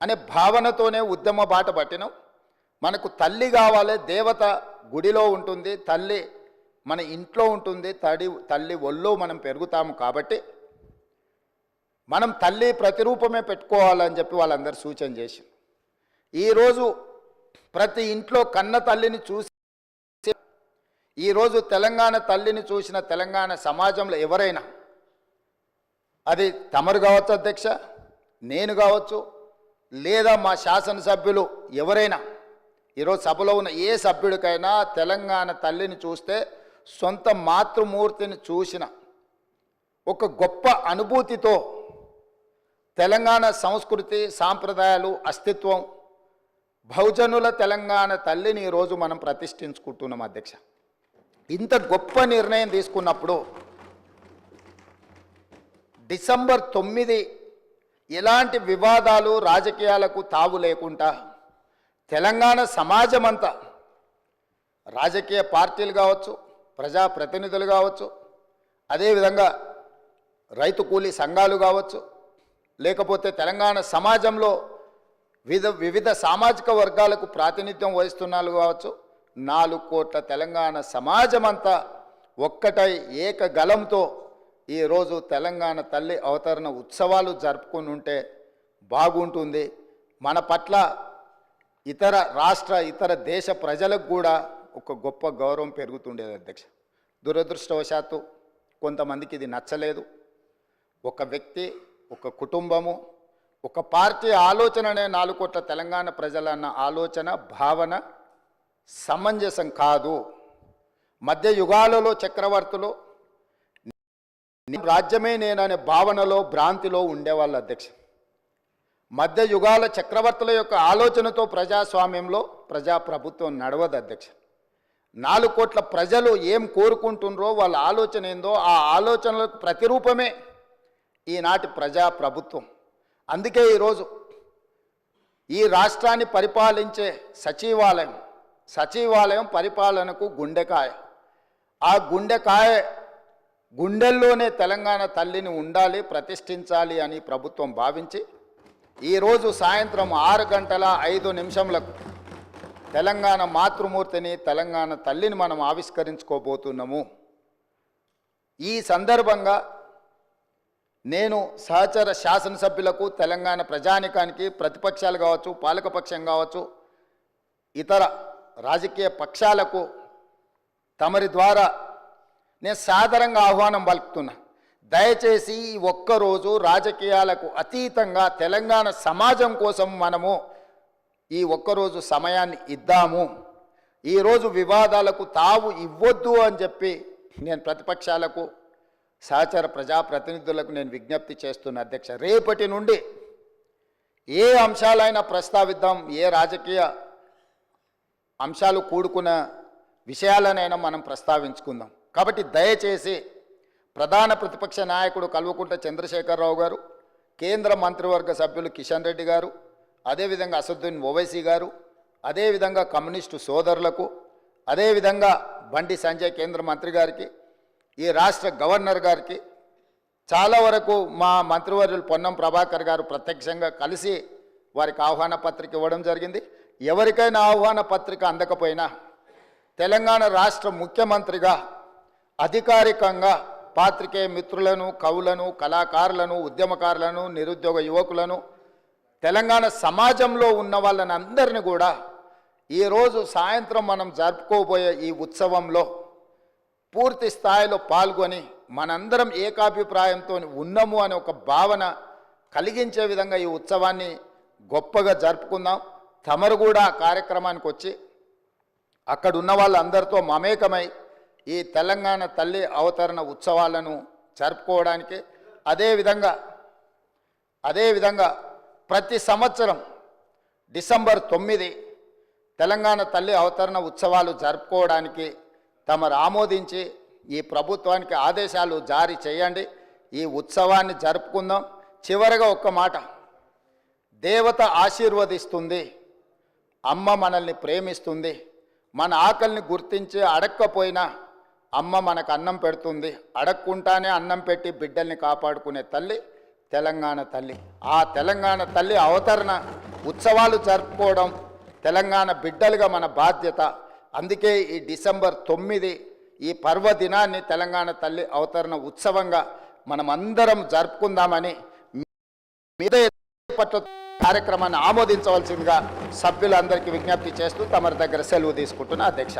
అనే భావనతోనే ఉద్యమ బాట పట్టినాం. మనకు తల్లి కావాలి దేవత గుడిలో ఉంటుంది తల్లి మన ఇంట్లో ఉంటుంది తడి తల్లి ఒళ్ళో మనం పెరుగుతాము కాబట్టి మనం తల్లి ప్రతిరూపమే పెట్టుకోవాలని చెప్పి వాళ్ళందరూ సూచన చేసి ఈరోజు ప్రతి ఇంట్లో కన్న తల్లిని చూసి ఈరోజు తెలంగాణ తల్లిని చూసిన తెలంగాణ సమాజంలో ఎవరైనా అది తమరు కావచ్చు అధ్యక్ష నేను కావచ్చు లేదా మా శాసనసభ్యులు ఎవరైనా ఈరోజు సభలో ఉన్న ఏ సభ్యుడికైనా తెలంగాణ తల్లిని చూస్తే సొంత మాతృమూర్తిని చూసిన ఒక గొప్ప అనుభూతితో తెలంగాణ సంస్కృతి సాంప్రదాయాలు అస్తిత్వం బహుజనుల తెలంగాణ తల్లిని ఈరోజు మనం ప్రతిష్ఠించుకుంటున్నాం అధ్యక్ష. ఇంత గొప్ప నిర్ణయం తీసుకున్నప్పుడు డిసెంబర్ తొమ్మిది ఎలాంటి వివాదాలు రాజకీయాలకు తావు లేకుండా తెలంగాణ సమాజం అంతా రాజకీయ పార్టీలు కావచ్చు ప్రజాప్రతినిధులు కావచ్చు అదేవిధంగా రైతు కూలీ సంఘాలు కావచ్చు లేకపోతే తెలంగాణ సమాజంలో వివిధ వివిధ సామాజిక వర్గాలకు ప్రాతినిధ్యం వహిస్తున్నారు కావచ్చు నాలుగు కోట్ల తెలంగాణ సమాజం అంతా ఒక్కటై ఏకగలంతో ఈరోజు తెలంగాణ తల్లి అవతరణ ఉత్సవాలు జరుపుకుని ఉంటే బాగుంటుంది. మన పట్ల ఇతర రాష్ట్ర ఇతర దేశ ప్రజలకు కూడా ఒక గొప్ప గౌరవం పెరుగుతుండేది అధ్యక్ష. దురదృష్టవశాత్తు కొంతమందికి ఇది నచ్చలేదు. ఒక వ్యక్తి ఒక కుటుంబము ఒక పార్టీ ఆలోచననే నాలుగు కోట్ల తెలంగాణ ప్రజలన్న ఆలోచన భావన సమంజసం కాదు. మధ్య యుగాలలో చక్రవర్తులు రాజ్యమే నేననే భావనలో భ్రాంతిలో ఉండేవాళ్ళు అధ్యక్ష. మధ్య యుగాల చక్రవర్తుల యొక్క ఆలోచనతో ప్రజాస్వామ్యంలో ప్రజాప్రభుత్వం నడవదు అధ్యక్ష. నాలుగు కోట్ల ప్రజలు ఏం కోరుకుంటుండ్రో వాళ్ళ ఆలోచన ఏందో ఆ ఆలోచనలకు ప్రతిరూపమే ఈనాటి ప్రజాప్రభుత్వం. అందుకే ఈరోజు ఈ రాష్ట్రాన్ని పరిపాలించే సచివాలయం సచివాలయం పరిపాలనకు గుండెకాయ ఆ గుండెకాయ గుండెల్లోనే తెలంగాణ తల్లిని ఉండాలి ప్రతిష్ఠించాలి అని ప్రభుత్వం భావించి ఈరోజు సాయంత్రం ఆరు గంటల ఐదు నిమిషంలకు తెలంగాణ మాతృమూర్తిని తెలంగాణ తల్లిని మనం ఆవిష్కరించుకోబోతున్నాము. ఈ సందర్భంగా నేను సహచర శాసనసభ్యులకు తెలంగాణ ప్రజానికానికి ప్రతిపక్షాలు కావచ్చు పాలకపక్షం కావచ్చు ఇతర రాజకీయ పక్షాలకు తమరి ద్వారా నేను సాదరంగా ఆహ్వానం పలుకుతున్నా. దయచేసి ఈ ఒక్కరోజు రాజకీయాలకు అతీతంగా తెలంగాణ సమాజం కోసం మనము ఈ ఒక్కరోజు సమయాన్ని ఇద్దాము. ఈరోజు వివాదాలకు తావు ఇవ్వద్దు అని చెప్పి నేను ప్రతిపక్షాలకు సహచర ప్రజాప్రతినిధులకు నేను విజ్ఞప్తి చేస్తున్న అధ్యక్ష రేపటి నుండి ఏ అంశాలైనా ప్రస్తావిద్దాం ఏ రాజకీయ అంశాలు కూడుకున్న విషయాలనైనా మనం ప్రస్తావించుకుందాం. కాబట్టి దయచేసి ప్రధాన ప్రతిపక్ష నాయకుడు కల్వకుంట్ల చంద్రశేఖరరావు గారు కేంద్ర మంత్రివర్గ సభ్యులు కిషన్ రెడ్డి గారు అదేవిధంగా అసదుద్దీన్ ఓవైసీ గారు అదేవిధంగా కమ్యూనిస్టు సోదరులకు అదేవిధంగా బండి సంజయ్ కేంద్ర మంత్రి గారికి ఈ రాష్ట్ర గవర్నర్ గారికి చాలా వరకు మా మంత్రివర్యులు పొన్నం ప్రభాకర్ గారు ప్రత్యక్షంగా కలిసి వారికి ఆహ్వాన పత్రిక ఇవ్వడం జరిగింది. ఎవరికైనా ఆహ్వాన పత్రిక అందకపోయినా తెలంగాణ రాష్ట్ర ముఖ్యమంత్రిగా అధికారికంగా పాత్రికేయ మిత్రులను కవులను కళాకారులను ఉద్యమకారులను నిరుద్యోగ యువకులను తెలంగాణ సమాజంలో ఉన్న వాళ్ళని అందరిని కూడా ఈరోజు సాయంత్రం మనం జరుపుకోబోయే ఈ ఉత్సవంలో పూర్తి స్థాయిలో పాల్గొని మనందరం ఏకాభిప్రాయంతో ఉన్నాము అనే ఒక భావన కలిగించే విధంగా ఈ ఉత్సవాన్ని గొప్పగా జరుపుకుందాం. తమరు కూడా ఆ కార్యక్రమానికి వచ్చి అక్కడ ఉన్న వాళ్ళందరితో మమేకమై ఈ తెలంగాణ తల్లి అవతరణ ఉత్సవాలను జరుపుకోవడానికి అదేవిధంగా అదేవిధంగా ప్రతి సంవత్సరం డిసెంబర్ తొమ్మిది తెలంగాణ తల్లి అవతరణ ఉత్సవాలు జరుపుకోవడానికి తమరు ఆమోదించి ఈ ప్రభుత్వానికి ఆదేశాలు జారీ చేయండి. ఈ ఉత్సవాన్ని జరుపుకుందాం. చివరగా ఒక్క మాట. దేవత ఆశీర్వదిస్తుంది. అమ్మ మనల్ని ప్రేమిస్తుంది. మన ఆకలిని గుర్తించి అడక్కపోయినా అమ్మ మనకు అన్నం పెడుతుంది అడక్కుంటానే అన్నం పెట్టి బిడ్డల్ని కాపాడుకునే తల్లి తెలంగాణ తల్లి. ఆ తెలంగాణ తల్లి అవతరణ ఉత్సవాలు జరుపుకోవడం తెలంగాణ బిడ్డలుగా మన బాధ్యత. అందుకే ఈ డిసెంబర్ తొమ్మిది ఈ పర్వదినాన్ని తెలంగాణ తల్లి అవతరణ ఉత్సవంగా మనమందరం జరుపుకుందామని మీద పట్ల కార్యక్రమాన్ని ఆమోదించవలసిందిగా సభ్యులందరికీ విజ్ఞప్తి చేస్తూ తమరి దగ్గర సెలవు తీసుకుంటున్నా అధ్యక్ష.